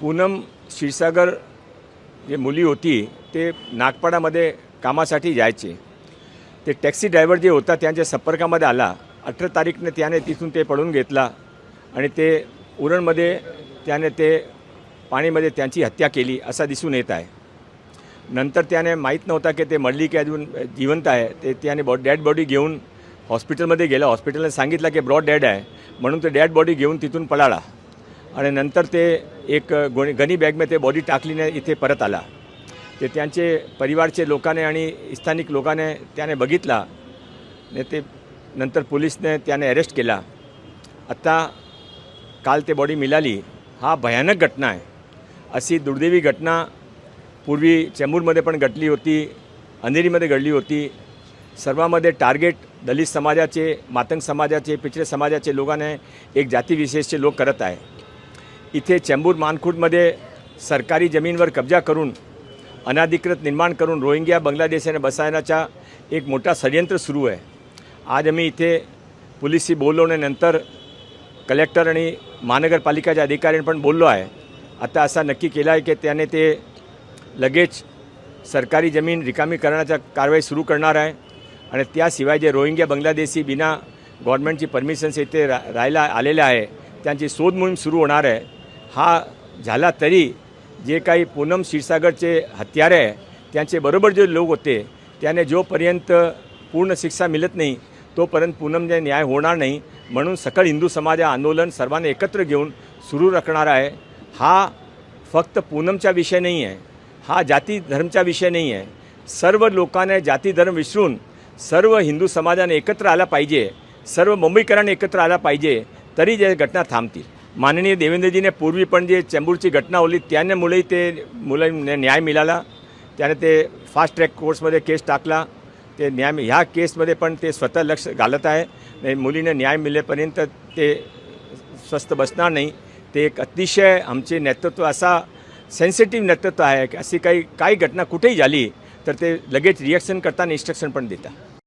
पूनम क्षीरसागर जे मुली होती ते नागपाडामध्ये कामासाठी जायचे. ते टॅक्सी ड्रायव्हर जे होता त्यांच्या संपर्कामध्ये आला. अठरा तारीखने त्याने तिथून ते पळून घेतला आणि ते उरणमध्ये त्याने ते पाणीमध्ये त्यांची हत्या केली असा दिसून येत आहे. नंतर त्याने माहीत नव्हता की ते मडली की अजून जिवंत आहे. ते त्याने बॉ डॅड बॉडी घेऊन हॉस्पिटलमध्ये गेला. हॉस्पिटलने सांगितलं की ब्रॉड डॅड आहे. म्हणून ते डॅड बॉडी घेऊन तिथून पळाला. आणि नंतर ते एक गोणी गणी बॅगमध्ये ते बॉडी टाकलीने इथे परत आला. ते त्यांचे परिवारचे लोकांनी आणि स्थानिक लोकांनी त्याने बघितला. ने ते नंतर पोलिसने त्याने अरेस्ट केला. आत्ता काल ते बॉडी मिळाली हा भयानक घटना आहे. अशी दुर्दैवी घटना पूर्वी चेंबूरमध्ये पण घडली होती अंधेरीमध्ये घडली होती. सर्वामध्ये टार्गेट दलित समाजाचे मातंग समाजाचे पिछडे समाजाचे लोकांना एक जातीविशेषचे लोक करत आहे. इथे चेंबूर मानखुर्दमध्ये सरकारी जमीनवर कब्जा करून अनाधिकृत निर्माण करून रोहिंग्या बांगलादेशाने बसायनाचा एक मोठा षडयंत्र सुरू आहे. आज आम्ही इथे पोलिसशी बोलवल्यानंतर कलेक्टर आणि महानगरपालिकाच्या अधिकाऱ्यांनी पण बोललो आहे. आता असा नक्की केला आहे की त्याने ते लगेच सरकारी जमीन रिकामी करण्याचा कारवाई सुरू करणार आहे आणि त्याशिवाय जे रोहिंग्या बांगलादेशी बिना गव्हर्नमेंटची परमिशन्स इथे रा राहायला आलेले आहे त्यांची शोध मोहीम सुरू होणार आहे. हा झाला तरी जे काही पूनम क्षीरसागरचे हत्यारे आहे त्यांचे बरोबर जे लोक होते त्याने जोपर्यंत पूर्ण शिक्षा मिळत नाही तोपर्यंत पूनमने न्याय होणार नाही. म्हणून सकळ हिंदू समाज आंदोलन सर्वांना एकत्र घेऊन सुरू राखणार आहे. हा फक्त पूनमचा विषय नाही आहे. हा जाती धर्मचा विषय नाही आहे. सर्व लोकांना जाती धर्म विसरून सर्व हिंदू समाजाने एकत्र आला पाहिजे. सर्व मुंबईकरांनी एकत्र आला पाहिजे. तरी जे घटना थांबतील. माननीय देवेंद्रजीने पूर्वी पण जे चेंबूरची घटना होली त्यानेमुळेही ते मुलांना न्याय मिळाला. त्याने ते फास्ट ट्रॅक कोर्समध्ये केस टाकला. ते न्याय ह्या केसमध्ये पण ते स्वतः लक्ष घालत आहे. मुलीने न्याय मिळेपर्यंत ते स्वस्थ बसणार नाही. ते एक अतिशय आमचे नेतृत्व असा सेन्सिटिव्ह नेतृत्व आहे की अशी काही काही घटना कुठेही झाली तर ते लगेच रिॲक्शन करताना इन्स्ट्रक्शन पण देतात.